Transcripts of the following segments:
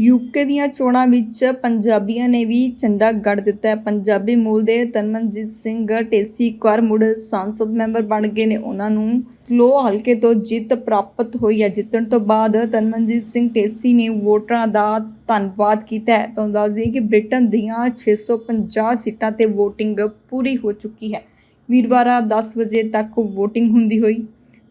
UK ਦੀਆਂ ਚੋਣਾਂ ਵਿੱਚ ਪੰਜਾਬੀਆਂ ਨੇ ਵੀ ਝੰਡਾ ਗੜ ਦਿੱਤਾ ਪੰਜਾਬੀ ਮੂਲ ਦੇ ਤਨਮਨਜੀਤ ਸਿੰਘ ਢੇਸੀ ਇੱਕ ਵਾਰ ਮੁੜ ਸੰਸਦ ਮੈਂਬਰ ਬਣ ਗਏ ਨੇ। ਉਹਨਾਂ ਨੂੰ ਸਲੋ ਹਲਕੇ ਤੋਂ ਜਿੱਤ ਪ੍ਰਾਪਤ ਹੋਈ ਹੈ। ਜਿੱਤਣ ਤੋਂ ਬਾਅਦ ਤਨਮਨਜੀਤ ਸਿੰਘ ਢੇਸੀ ਨੇ ਵੋਟਰਾਂ ਦਾ ਧੰਨਵਾਦ ਕੀਤਾ ਹੈ। ਤੁਹਾਨੂੰ ਦੱਸ ਕਿ ਬ੍ਰਿਟਨ ਦੀਆਂ 650 ਸੀਟਾਂ ਤੇ VOTING ਪੂਰੀ ਹੋ ਚੁੱਕੀ ਹੈ। ਵੀਰਵਾਰ 10 ਵਜੇ ਤੱਕ VOTING ਹੁੰਦੀ ਹੋਈ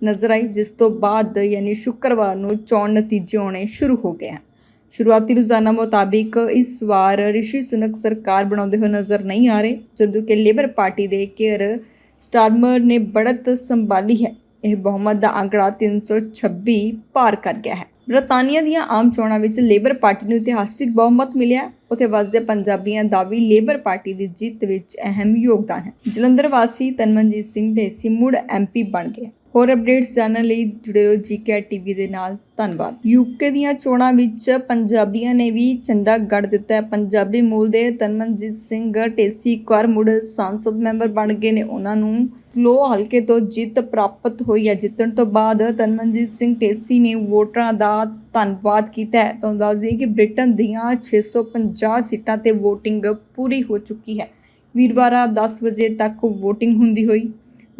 ਨਜ਼ਰ ਆਈ, ਜਿਸ ਤੋਂ ਬਾਅਦ ਯਾਨੀ ਸ਼ੁੱਕਰਵਾਰ ਨੂੰ ਚੋਣ ਨਤੀਜੇ ਆਉਣੇ ਸ਼ੁਰੂ ਹੋ ਗਏ ਹਨ। ਸ਼ੁਰੂਆਤੀ ਰੁਝਾਨਾਂ ਮੁਤਾਬਿਕ ਇਸ ਵਾਰ ਰਿਸ਼ੀ ਸੁਨਕ ਸਰਕਾਰ ਬਣਾਉਂਦੇ ਹੋਏ ਨਜ਼ਰ ਨਹੀਂ ਆ ਰਹੇ, ਜਦੋਂ ਕਿ ਲੇਬਰ ਪਾਰਟੀ ਦੇ ਕੇਅਰ ਸਟਾਰਮਰ ਨੇ ਬੜਤ ਸੰਭਾਲੀ ਹੈ। ਇਹ ਬਹੁਮਤ ਦਾ ਅੰਕੜਾ 326 ਪਾਰ ਕਰ ਗਿਆ ਹੈ। ਬ੍ਰਿਟਾਨੀਆ ਦੀਆਂ ਆਮ ਚੋਣਾਂ ਵਿੱਚ ਲੇਬਰ ਪਾਰਟੀ ਨੂੰ ਇਤਿਹਾਸਿਕ ਬਹੁਮਤ ਮਿਲਿਆ। ਉਥੇ ਵਸਦੇ ਪੰਜਾਬੀਆਂ ਦਾ ਵੀ ਲੇਬਰ ਪਾਰਟੀ ਦੀ ਜਿੱਤ ਵਿੱਚ ਅਹਿਮ ਯੋਗਦਾਨ ਹੈ। ਜਲੰਧਰ ਵਾਸੀ ਤਨਮਨਜੀਤ ਸਿੰਘ ਢੇਸੀ ਮੁੜ ਐਮਪੀ ਬਣ ਗਏ। ਹੋਰ ਅਪਡੇਟਸ ਜਾਣਨ ਲਈ ਜੁੜੇ ਰਹੋ ਜੀਕੇ ਟੀਵੀ ਦੇ ਨਾਲ। ਧੰਨਵਾਦ। ਯੂਕੇ ਦੀਆਂ ਚੋਣਾਂ ਵਿੱਚ ਪੰਜਾਬੀਆਂ ਨੇ ਵੀ ਝੰਡਾ ਗੱਡ ਦਿੱਤਾ ਹੈ। ਪੰਜਾਬੀ ਮੂਲ ਦੇ ਤਨਮਨਜੀਤ ਸਿੰਘ, ਢੇਸੀ ਇੱਕ ਮੁੜ ਸੰਸਦ ਮੈਂਬਰ ਬਣ ਗਏ ਨੇ। ਉਹਨਾਂ ਨੂੰ ਸਲੋ ਹਲਕੇ ਤੋਂ ਜਿੱਤ ਪ੍ਰਾਪਤ ਹੋਈ ਹੈ। ਜਿੱਤਣ ਤੋਂ ਬਾਅਦ ਤਨਮਨਜੀਤ ਸਿੰਘ, ਢੇਸੀ ਨੇ ਵੋਟਰਾਂ ਦਾ ਧੰਨਵਾਦ ਕੀਤਾ ਹੈ। ਤੁਹਾਨੂੰ ਦੱਸ ਕਿ ਬ੍ਰਿਟਨ ਦੀਆਂ 650 ਸੀਟਾਂ ਤੇ VOTING ਪੂਰੀ ਹੋ ਚੁੱਕੀ ਹੈ। ਵੀਰਵਾਰ 10 ਵਜੇ ਤੱਕ VOTING ਹੁੰਦੀ ਹੋਈ।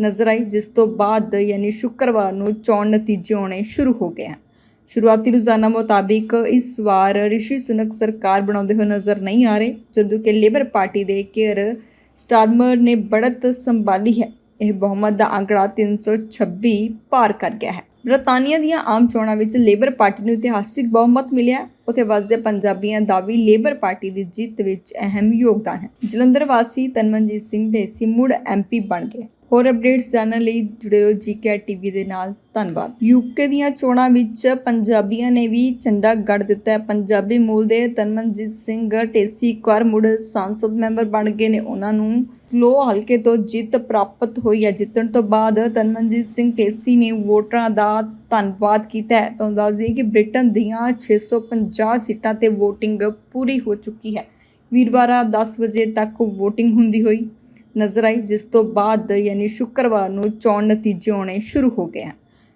ਨਜ਼ਰ ਆਈ, ਜਿਸ ਤੋਂ ਬਾਅਦ ਯਾਨੀ ਸ਼ੁੱਕਰਵਾਰ ਨੂੰ ਚੋਣ ਨਤੀਜੇ ਆਉਣੇ ਸ਼ੁਰੂ ਹੋ ਗਏ ਹਨ। ਸ਼ੁਰੂਆਤੀ ਰੁਝਾਨਾਂ ਮੁਤਾਬਿਕ ਇਸ ਵਾਰ ਰਿਸ਼ੀ ਸੁਨਕ ਸਰਕਾਰ ਬਣਾਉਂਦੇ ਹੋਏ ਨਜ਼ਰ ਨਹੀਂ ਆ ਰਹੇ, ਜਦੋਂ ਕਿ ਲੇਬਰ ਪਾਰਟੀ ਦੇ ਕੇਅਰ ਸਟਾਰਮਰ ਨੇ ਬੜਤ ਸੰਭਾਲੀ ਹੈ। ਇਹ ਬਹੁਮਤ ਦਾ ਅੰਕੜਾ 326 ਪਾਰ ਕਰ ਗਿਆ ਹੈ। ਬ੍ਰਿਟਾਨੀਆ ਦੀਆਂ ਆਮ ਚੋਣਾਂ ਵਿੱਚ ਲੇਬਰ ਪਾਰਟੀ ਨੂੰ ਇਤਿਹਾਸਿਕ ਬਹੁਮਤ ਮਿਲਿਆ ਉਥੇ ਵਸਦੇ ਪੰਜਾਬੀਆਂ ਦਾ ਵੀ ਲੇਬਰ ਪਾਰਟੀ ਦੀ ਜਿੱਤ ਵਿੱਚ ਅਹਿਮ ਯੋਗਦਾਨ ਹੈ। ਜਲੰਧਰ ਵਾਸੀ ਤਨਮਨਜੀਤ ਸਿੰਘ ਢੇਸੀ ਮੁੜ ਐਮਪੀ ਬਣ ਗਏ। ਹੋਰ ਅਪਡੇਟਸ ਜਾਣਨ ਲਈ ਜੁੜੇ ਰਹੋ ਜੀਕੇ ਟੀਵੀ ਦੇ ਨਾਲ। ਧੰਨਵਾਦ। ਯੂਕੇ ਦੀਆਂ ਚੋਣਾਂ ਵਿੱਚ ਪੰਜਾਬੀਆਂ ਨੇ ਵੀ ਝੰਡਾ ਗੱਡ ਦਿੱਤਾ ਹੈ। ਪੰਜਾਬੀ ਮੂਲ ਦੇ ਤਨਮਨਜੀਤ ਸਿੰਘ, ਢੇਸੀ ਇੱਕ ਵਾਰ ਮੁੜ ਸੰਸਦ ਮੈਂਬਰ ਬਣ ਗਏ ਨੇ। ਉਹਨਾਂ ਨੂੰ ਸਲੋ ਹਲਕੇ ਤੋਂ ਜਿੱਤ ਪ੍ਰਾਪਤ ਹੋਈ ਹੈ। ਜਿੱਤਣ ਤੋਂ ਬਾਅਦ ਤਨਮਨਜੀਤ ਸਿੰਘ, ਢੇਸੀ ਨੇ ਵੋਟਰਾਂ ਦਾ ਧੰਨਵਾਦ ਕੀਤਾ ਹੈ। ਤੁਹਾਨੂੰ ਦੱਸ ਦਈਏ ਕਿ ਬ੍ਰਿਟਨ ਦੀਆਂ 650 ਸੀਟਾਂ ਤੇ VOTING ਪੂਰੀ ਹੋ ਚੁੱਕੀ ਹੈ। ਵੀਰਵਾਰ 10 ਵਜੇ ਤੱਕ VOTING ਹੁੰਦੀ ਹੋਈ। ਨਜ਼ਰ ਆਈ, ਜਿਸ ਤੋਂ ਬਾਅਦ ਯਾਨੀ ਸ਼ੁੱਕਰਵਾਰ ਨੂੰ ਚੋਣ ਨਤੀਜੇ ਆਉਣੇ ਸ਼ੁਰੂ ਹੋ ਗਏ ਹਨ।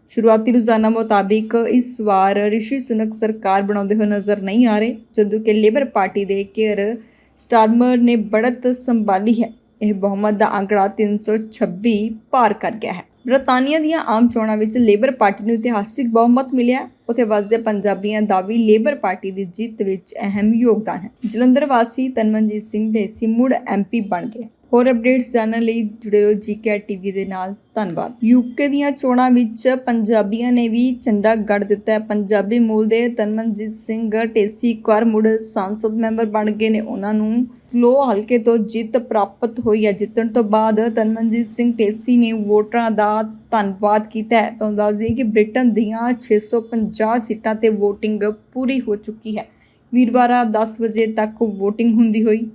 ਸ਼ੁਰੂਆਤੀ ਰੁਝਾਨਾਂ ਮੁਤਾਬਿਕ ਇਸ ਵਾਰ ਰਿਸ਼ੀ ਸੁਨਕ ਸਰਕਾਰ ਬਣਾਉਂਦੇ ਹੋਏ ਨਜ਼ਰ ਨਹੀਂ ਆ ਰਹੇ, ਜਦੋਂ ਕਿ ਲੇਬਰ ਪਾਰਟੀ ਦੇ ਕੇਅਰ ਸਟਾਰਮਰ ਨੇ ਬੜਤ ਸੰਭਾਲੀ ਹੈ। ਇਹ ਬਹੁਮਤ ਦਾ ਅੰਕੜਾ 326 ਪਾਰ ਕਰ ਗਿਆ ਹੈ। ਬ੍ਰਿਟਾਨੀਆ ਦੀਆਂ ਆਮ ਚੋਣਾਂ ਵਿੱਚ ਲੇਬਰ ਪਾਰਟੀ ਨੂੰ ਇਤਿਹਾਸਿਕ ਬਹੁਮਤ ਮਿਲਿਆ। ਉਥੇ ਵਸਦੇ ਪੰਜਾਬੀਆਂ ਦਾ ਵੀ ਲੇਬਰ ਪਾਰਟੀ ਦੀ ਜਿੱਤ ਵਿੱਚ ਅਹਿਮ ਯੋਗਦਾਨ ਹੈ। ਜਲੰਧਰ ਵਾਸੀ ਤਨਮਨਜੀਤ ਸਿੰਘ ਢੇਸੀ ਮੁੜ ਐਮਪੀ ਬਣ ਗਏ। ਹੋਰ ਅਪਡੇਟਸ ਜਾਣਨ ਲਈ ਜੁੜੇ ਰਹੋ ਜੀਕੇ ਟੀਵੀ ਦੇ ਨਾਲ। ਧੰਨਵਾਦ। ਯੂਕੇ ਦੀਆਂ ਚੋਣਾਂ ਵਿੱਚ ਪੰਜਾਬੀਆਂ ਨੇ ਵੀ ਝੰਡਾ ਗੱਡ ਦਿੱਤਾ ਹੈ। ਪੰਜਾਬੀ ਮੂਲ ਦੇ ਤਨਮਨਜੀਤ ਸਿੰਘ ਢੇਸੀ ਇੱਕ ਵਾਰ ਮੁੜ ਸੰਸਦ ਮੈਂਬਰ ਬਣ ਗਏ ਨੇ। ਉਹਨਾਂ ਨੂੰ ਸਲੋ ਹਲਕੇ ਤੋਂ ਜਿੱਤ ਪ੍ਰਾਪਤ ਹੋਈ ਹੈ। ਜਿੱਤਣ ਤੋਂ ਬਾਅਦ ਤਨਮਨਜੀਤ ਸਿੰਘ ਢੇਸੀ ਨੇ ਵੋਟਰਾਂ ਦਾ ਧੰਨਵਾਦ ਕੀਤਾ ਹੈ। ਤੁਹਾਨੂੰ ਦੱਸ ਦਈਏ ਕਿ ਬ੍ਰਿਟਨ ਦੀਆਂ 650 ਸੀਟਾਂ ਤੇ VOTING ਪੂਰੀ ਹੋ ਚੁੱਕੀ ਹੈ। ਵੀਰਵਾਰ 10 ਵਜੇ ਤੱਕ VOTING ਹੁੰਦੀ ਹੋਈ।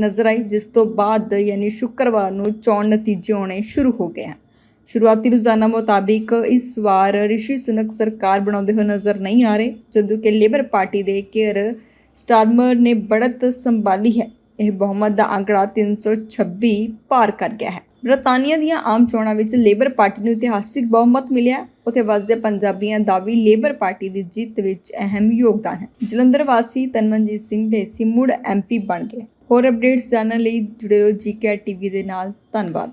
ਨਜ਼ਰ ਆਈ, ਜਿਸ ਤੋਂ ਬਾਅਦ ਯਾਨੀ ਸ਼ੁੱਕਰਵਾਰ ਨੂੰ ਚੋਣ ਨਤੀਜੇ ਆਉਣੇ ਸ਼ੁਰੂ ਹੋ ਗਏ ਹਨ। ਸ਼ੁਰੂਆਤੀ ਰੁਝਾਨਾਂ ਮੁਤਾਬਿਕ ਇਸ ਵਾਰ ਰਿਸ਼ੀ ਸੁਨਕ ਸਰਕਾਰ ਬਣਾਉਂਦੇ ਹੋਏ ਨਜ਼ਰ ਨਹੀਂ ਆ ਰਹੇ, ਜਦੋਂ ਕਿ ਲੇਬਰ ਪਾਰਟੀ ਦੇ ਕੇਅਰ ਸਟਾਰਮਰ ਨੇ ਬੜਤ ਸੰਭਾਲੀ ਹੈ। ਇਹ ਬਹੁਮਤ ਦਾ ਅੰਕੜਾ 326 ਪਾਰ ਕਰ ਗਿਆ ਹੈ। ਬ੍ਰਿਟਾਨੀਆ ਦੀਆਂ ਆਮ ਚੋਣਾਂ ਵਿੱਚ ਲੇਬਰ ਪਾਰਟੀ ਨੂੰ ਇਤਿਹਾਸਿਕ ਬਹੁਮਤ ਮਿਲਿਆ। ਉਥੇ ਵਸਦੇ ਪੰਜਾਬੀਆਂ ਦਾ ਵੀ ਲੇਬਰ ਪਾਰਟੀ ਦੀ ਜਿੱਤ ਵਿੱਚ ਅਹਿਮ ਯੋਗਦਾਨ ਹੈ। ਜਲੰਧਰ ਵਾਸੀ ਤਨਮਨਜੀਤ ਸਿੰਘ ਢੇਸੀ ਮੁੜ ਐਮਪੀ ਬਣ ਗਏ। ਹੋਰ ਅਪਡੇਟਸ ਜਾਣਨ ਲਈ ਜੁੜੇ ਰਹੋ ਜੀਕੇ ਟੀਵੀ ਦੇ ਨਾਲ। ਧੰਨਵਾਦ।